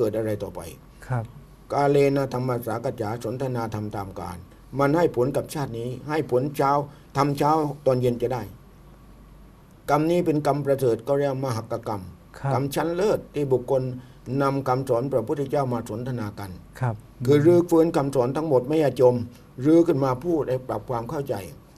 เกิดอะไรต่อไป ครับ กาเลนะธรรมสากจาสนทนาธรรมตามการ มันให้ผลกับชาตินี้ ให้ผลเช้าทำเช้าตอนเย็นจะได้ กรรมนี้เป็นกรรมประเสริฐก็เรียกมหักกรรม ครับ กรรมชั้นเลิศที่บุคคลนำคำสอนพระพุทธเจ้ามาสนทนากัน ครับ คือรื้อฟื้นคำสอนทั้งหมดไม่ให้จม รื้อขึ้นมาพูดให้ปรับความเข้าใจ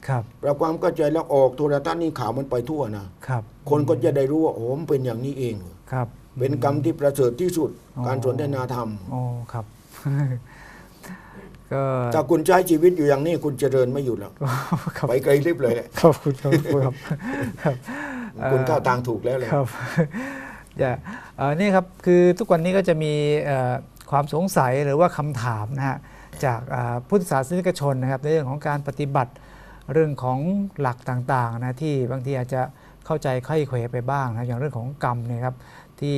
ครับ ปรับความเข้าใจแล้วออกโทรทัศน์นี่ข่าวมันไปทั่วนะ ครับ คนก็จะได้รู้ว่าโอ้มันเป็นอย่างนี้เอง ครับ เป็นกรรมที่ประเสริฐที่สุดอ๋อการสนทนาธรรมโอ้ครับ ก็ถ้าคุณใช้ชีวิตอยู่อย่างนี้คุณเจริญไม่อยู่แล้วครับไปไกลลิบเลยแหละขอบคุณครับครับครับเอ่อคุณเข้าทางถูกแล้วเลยครับอย่าเอ่อนี่ครับคือทุกวันนี้ก็จะมีเอ่อความสงสัยหรือว่าคำถามนะฮะจากอ่าพุทธศาสนิกชนนะครับในเรื่องของการปฏิบัติเรื่องของหลักต่างๆนะที่บางทีอาจจะเข้าใจไข้เขวไปบ้างนะอย่างเรื่องของกรรมเนี่ยครับ ที่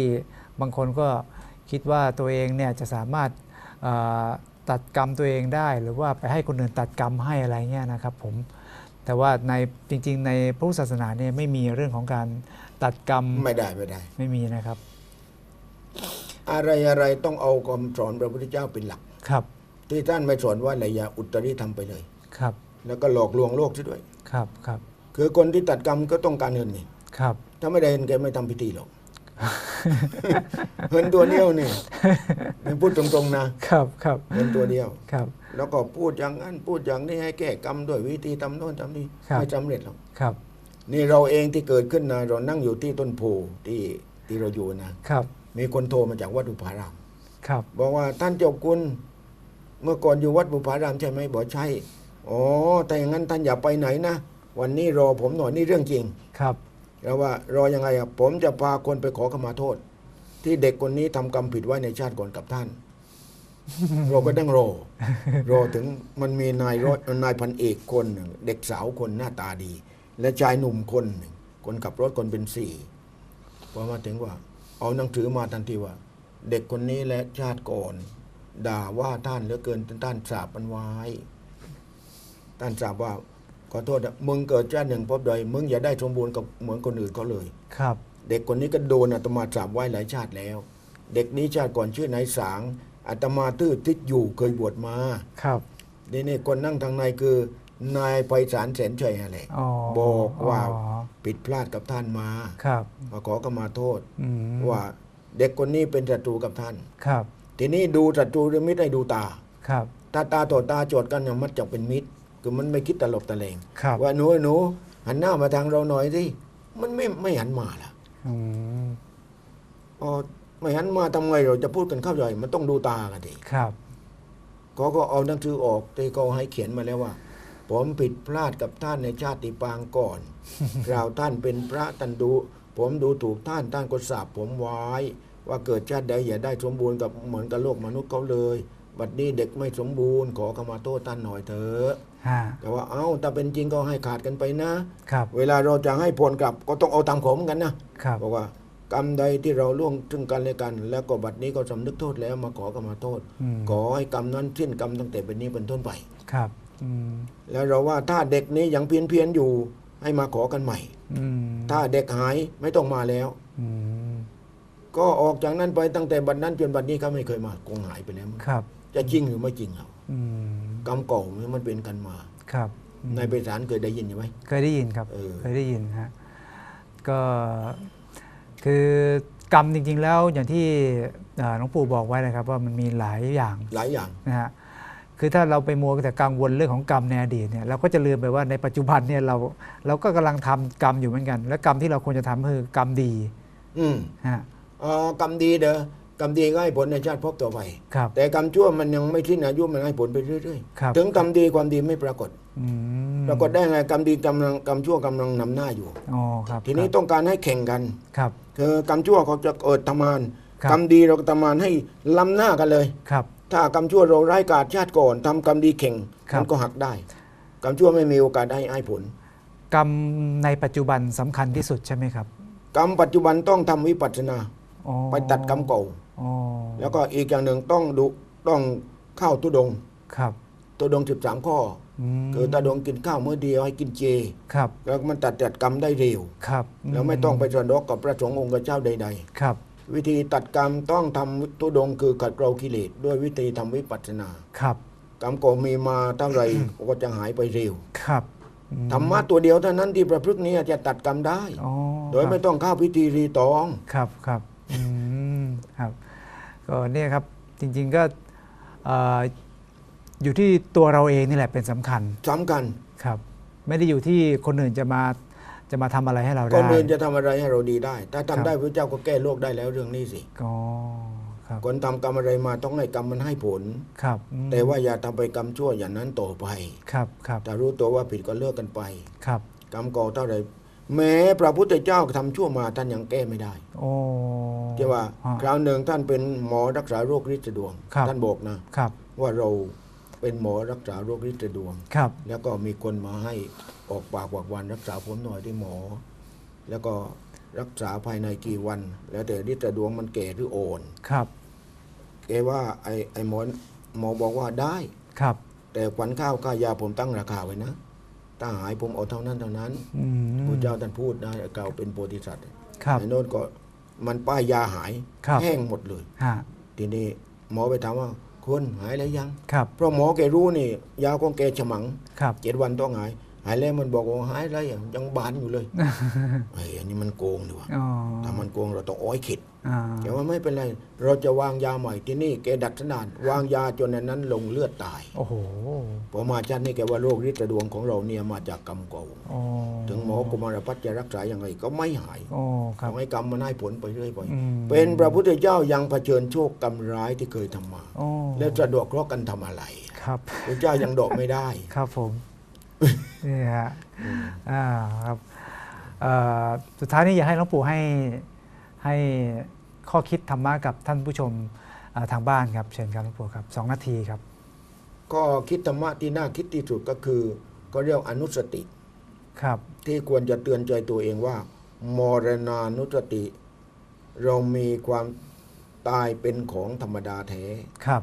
บางคนก็คิดว่าตัวเองเนี่ยจะสามารถเอ่อตัดกรรมตัวเองได้ หรือว่าไปให้คนอื่นตัดกรรมให้อะไรเงี้ยนะครับผมแต่ว่าในจริง ๆ ในพุทธศาสนาเนี่ยไม่มีเรื่องของการตัดกรรมไม่ได้ไม่ได้ ไม่มีนะครับ อะไรอะไรต้องเอาคำสอนพระพุทธเจ้าเป็นหลักครับ ที่ท่านไม่สอนว่าอะไรอย่าอุตริทำไปเลยครับ แล้วก็หลอกลวงโลกซะด้วยครับครับ คือคนที่ตัดกรรมก็ต้องการเงินนี่ครับ ถ้าไม่ได้เงินแกไม่ทำพิธีหรอก เงินตัวเดียวนี่นี่พูดตรงๆนะครับครับเงินตัวเดียวครับ แล้วก็พูดอย่างนั้นพูดอย่างนี้ให้แก้กรรมด้วยวิธีทำโน่นทำนี่ครับไม่สำเร็จหรอกครับ นี่เราเองที่เกิดขึ้นนะเรานั่งอยู่ที่ต้นโพที่ที่เราอยู่นะครับ มีคนโทรมาจากวัดบุพารามครับ บอกว่าท่านเจ้าคุณเมื่อก่อนอยู่วัดบุพารามใช่ไหมบอกใช่อ๋อแต่อย่างนั้นท่านอย่าไปไหนนะวันนี้รอผมหน่อยนี่เรื่องจริงครับ แล้วว่ารอยังไงอะผมจะพาคนไปขอขมาโทษ ที่เด็กคนนี้ทำกรรมผิดไว้ในชาติก่อนกับท่านเราก็ต้องรอรอถึงมันมีนายร้อยนายพันเอกคนหนึ่งเด็กสาวคนหน้าตาดี และชายหนุ่มคนหนึ่งคนขับรถคนเป็นสี่พอมาถึงว่า เอาหนังสือมาทันทีว่า เด็กคนนี้และชาติก่อน ด่าว่าท่านเหลือเกินท่านสาบมันไว้ท่านสาบว่า ขอโทษนะมึงเกิดชาติหนึ่งพบใดมึงอย่าได้สมบูรณ์กับเหมือนคนอื่นเขาเลย ครับ เด็กคนนี้ก็โดนอาตมาสาบไว้หลายชาติแล้ว เด็กนี้ชาติก่อนชื่อนายสางอาตมาตื้อทิศอยู่เคยบวชมาครับนี่นี่คนนั่งทางในคือนายไพศาลแสนชัยอะไรอ๋อบอกว่าอ๋อ ผิดพลาดกับท่านมาครับมาขอขมาโทษ อืมว่าเด็กคนนี้เป็นศัตรูกับท่าน ครับ ทีนี้ดูศัตรูหรือมิตรให้ดูตา ครับตาตาต่อตาโจทย์กันเนี่ยมันจะเป็นมิตร คือมันไม่คิดตลบตะเลงครับว่าหนูหนูหันหน้ามาทางเราหน่อยสิมันไม่ไม่หันมาล่ะอืมอ๋อไม่หันมาทำไงเราจะพูดกันเข้าใจมันต้องดูตากันดิครับเขาก็เอาหนังสือออกที่เขาให้เขียนมาแล้วว่า ผมผิดพลาดกับท่านในชาติปางก่อนเราท่านเป็นพระท่านดู ผมดูถูกท่านท่านก็สาบผมไว้ ว่าเกิดชาติใดอย่าได้สมบูรณ์กับเหมือนกับโลกมนุษย์เขาเลย บัดนี้เด็กไม่สมบูรณ์ขอขมาโทษท่านหน่อยเถอะฮะแต่ว่าเอ้าถ้าเป็นจริงก็ให้ขาดกันไปนะครับเวลาเราจะให้ผลกลับก็ต้องเอาตามขอเหมอนกันนะครับบอกว่ากรรมใดที่เราล่วงซึ่งกันและกัน แล้วก็บัดนี้ก็สำนึกโทษแล้วมาขอขมาโทษอืมขอให้กรรมนั้นสิ้นกรรมตั้งแต่เป็นนี้เป็นต้นไปครับอืมแล้วเราว่าถ้าเด็กนี้ยังเพี้ยนเพียนๆอยู่ ให้มาขอกันใหม่อืมถ้าเด็กหายไม่ต้องมาแล้วอืม ก็ออกจากนั้นไปตั้งแต่บัดนั้นจนบัดนี้เขาไม่เคยมาคงหายไปแล้วมั้งครับ จะจริงหรือไม่จริงเราอืมกรรมเก่าเนี่ยมันเป็นกันมา ครับอืมนายไปสารเคยได้ยินใช่ไหม เคยได้ยินครับ เออ เคยได้ยินฮะก็คือกรรมจริง ๆ แล้วอย่างที่อ่าหลวงปู่บอกไว้นะครับ ว่ามันมีหลายอย่างหลายอย่าง นะฮะคือถ้าเราไปมัวแต่กังวลเรื่องของกรรมในอดีตเนี่ยเราก็จะลืมไปว่าในปัจจุบันเนี่ยเราเราก็กำลังทำกรรมอยู่เหมือนกัน และกรรมที่เราควรจะทำคือกรรมดีอืม ฮะอ๋อ กรรมดีเด้อกรรมดีก็ให้ผลในชาติภพต่อไป ครับ แต่กรรมชั่วมันยังไม่สิ้นอายุมันให้ผลไปเรื่อยครับ ๆ ถึงกรรมดีความดีไม่ปรากฏ อืมปรากฏได้ไงกรรมดีกำลังกรรมชั่วกำลังนำหน้าอยู่ อ๋อครับทีนี้ครับต้องการให้แข่งกัน ครับ คือกรรมชั่วเขาจะเกิดทำงานครับ กรรมดีเราก็ทำงานให้ล้ำหน้ากันเลย ครับ ถ้ากรรมชั่วเราไร้ายกาจชาติก่อนทำกรรมดีแข่งครับ มันก็หักได้กรรมชั่วไม่มีโอกาสได้ให้ผล กรรมในปัจจุบันสำคัญที่สุดใช่ไหมครับ กรรมปัจจุบันต้องทำวิปัสสนาอ๋อ ไปตัดกรรมเก่าอ๋อแล้วก็อีกอย่างหนึ่งต้องดูต้องเข้าตุดงค์ครับตุดงสิบสามข้ออืมคือตุดงค์กินข้าวมื้อเดียวให้กินเจครับแล้วมันตัดจัดกรรมได้เร็วครับแล้วไม่ต้องไปสนอกกับพระสงฆ์องค์เจ้าใดครับ วิธีตัดกรรมต้องทำทุดงค์คือขัดเกลากิเลสด้วยวิธีทำวิปัสสนาครับกรรมก็มีมาเท่าไหร่ก็จะหายไปเร็วครับอืธรรมะตัวเดียวเท่านั้นที่ประพฤตินี้จะตัดกรรมได้อ๋อโดยไม่ต้องเข้าพิธีรีตองครับครับ อืมครับก็เนี่ยครับจริง ๆก็เอ่ออยู่ที่ตัวเราเองนี่แหละเป็นสำคัญสำคัญครับ ไม่ได้อยู่ที่คนอื่นจะมาจะมาทำอะไรให้เราคได้นอื่นจะทำอะไรให้เราดีได้ ถ้าครับทำได้พระเจ้าก็แก้โลกได้แล้วเรื่องนี้สิ ก็ครับคนทำกรรมอะไรมาต้องให้กรรมมันให้ผล ครับอืมแต่ว่าอย่าทำไปกรรมชั่วอย่างนั้นต่อไป ครับครับแต่รู้ตัวว่าผิดก็เลิกกันไป ครับ กรรมก่อเท่าไหร แม้พระพุทธเจ้าทำชั่วมาท่านยังแก้ไม่ได้โอ้ที่ว่าฮะคราวหนึ่งท่านเป็นหมอรักษาโรคฤทธิ์ดวงครับท่านบอกนะครับว่าเราเป็นหมอรักษาโรคฤทธิ์ดวงครับแล้วก็มีคนมาให้ออกปากวากวันรักษาผมหน่อยที่หมอ แล้วก็รักษาภายในกี่วัน แล้วแต่ฤทธิ์ดวงมันแก่หรือโอนครับแกว่าไอ้ไอ้หมอหมอบอกว่าได้ครับ แต่ขวัญข้าวค่ายาผมตั้งราคาไว้นะ ถ้าหายผมเอาเท่านั้นเท่านั้นอืมพระเจ้าท่านพูดนะกล่าวเป็นโพธิสัตว์ครับไอ้โน้นก็มันป้ายยาหายครับแห้งหมดเลยฮะทีนี้หมอไปถามว่าคุณหายแล้วยังครับเพราะหมอแกรู้นี่ ยาของแกฉมังครับเจ็ดวันต้องหาย หายแล้วมันบอกว่าหายแล้วยังยังบานอยู่เลยไอ้ยอันนี้มันโกงดีกว่าอ๋อถ้ามันโกงเราต้องอ้อยขิดอ่าแต่ว่าไม่เป็นไร เราจะวางยาใหม่ที่นี่แกดัดสนานวางยาจนในนั้นลงเลือดตาย โอ้โหพอมาชันนี่แกว่าโรคฤทธิ์ดวงของเราเนี่ยมาจากกรรมเก่าโอ้ถึงหมอกุมารพัฒน์จะรักษาอย่างไรก็ไม่หายโอ้คขรับอให้กรรมมันให้ผลไปเรื่อยไปอืมเป็นพระพุทธเจ้ายังเผชิญโชคกรรมร้ายที่เคยทำมาโอ้แล้วจะดอกเคราะห์กันทำอะไร ครับพระเจ้ายังดอกไม่ได้ ครับผม นี่ฮะอ่าครับเอ่อสุดท้ายนี้อยากให้หลวงปู่ให้ให้ข้อคิดธรรมะกับท่านผู้ชมอ่าทางบ้านครับ เชิญครับหลวงปู่ครับสองนาทีครับ ก็คิดธรรมะที่น่าคิดที่สุดก็คือ ก็เรียกอนุสติครับที่ควรจะเตือนใจตัวเองว่ามรณานุสติ เรามีความตายเป็นของธรรมดาแท้ครับ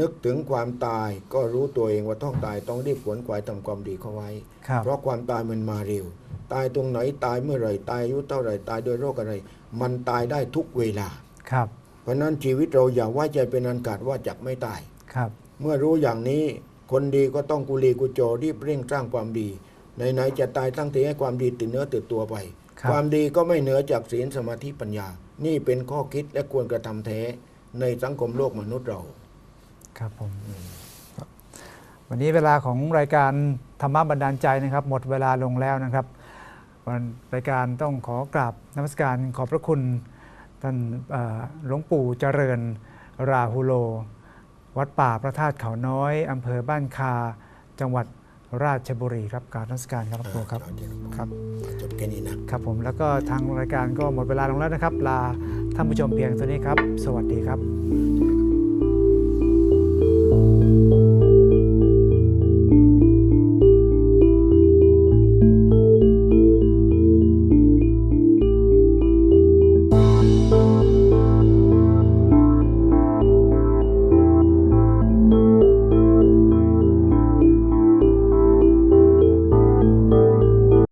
นึกถึงความตายก็รู้ตัวเองว่าต้องตายต้องรีบขวนขวายทำความดีเข้าไว้ ครับ เพราะความตายมันมาเร็ว ตายตรงไหนตายเมื่อไหร่ตายอายุเท่าไหร่ตายด้วยโรคอะไร มันตายได้ทุกเวลา ครับ เพราะฉะนั้นชีวิตเราอย่าไว้ใจเป็นอันขาดว่าจะไม่ตาย ครับ เมื่อรู้อย่างนี้คนดีก็ต้องกุลีกุโจรีบเร่งสร้างความดีไหนๆจะตายตั้งทีให้ความดีติดเนื้อติดตัวไป ครับ ความดีก็ไม่เหนือจากศีลสมาธิปัญญา นี่เป็นข้อคิดและควรกระทำแท้ในสังคมโลกมนุษย์เรา ครับผมครับวันนี้เวลาของรายการธรรมะบันดาลใจนะครับ หมดเวลาลงแล้วนะครับวันรายการต้องขอกราบนมัสการขอบพระคุณท่านเอ่อหลวงปู่เจริญราหุโล วัดป่าพระธาตุเขาน้อยอำเภอบ้านคา จังหวัดราชบุรีครับกราบนมัสการครับหลวงปู่ครับอ่าเจริญพรครับจบแค่นี้นะครับผมแล้วก็ทางรายการก็หมดเวลาลงแล้วนะครับ ลาท่านผู้ชมเพียงเท่านี้ครับ สวัสดีครับ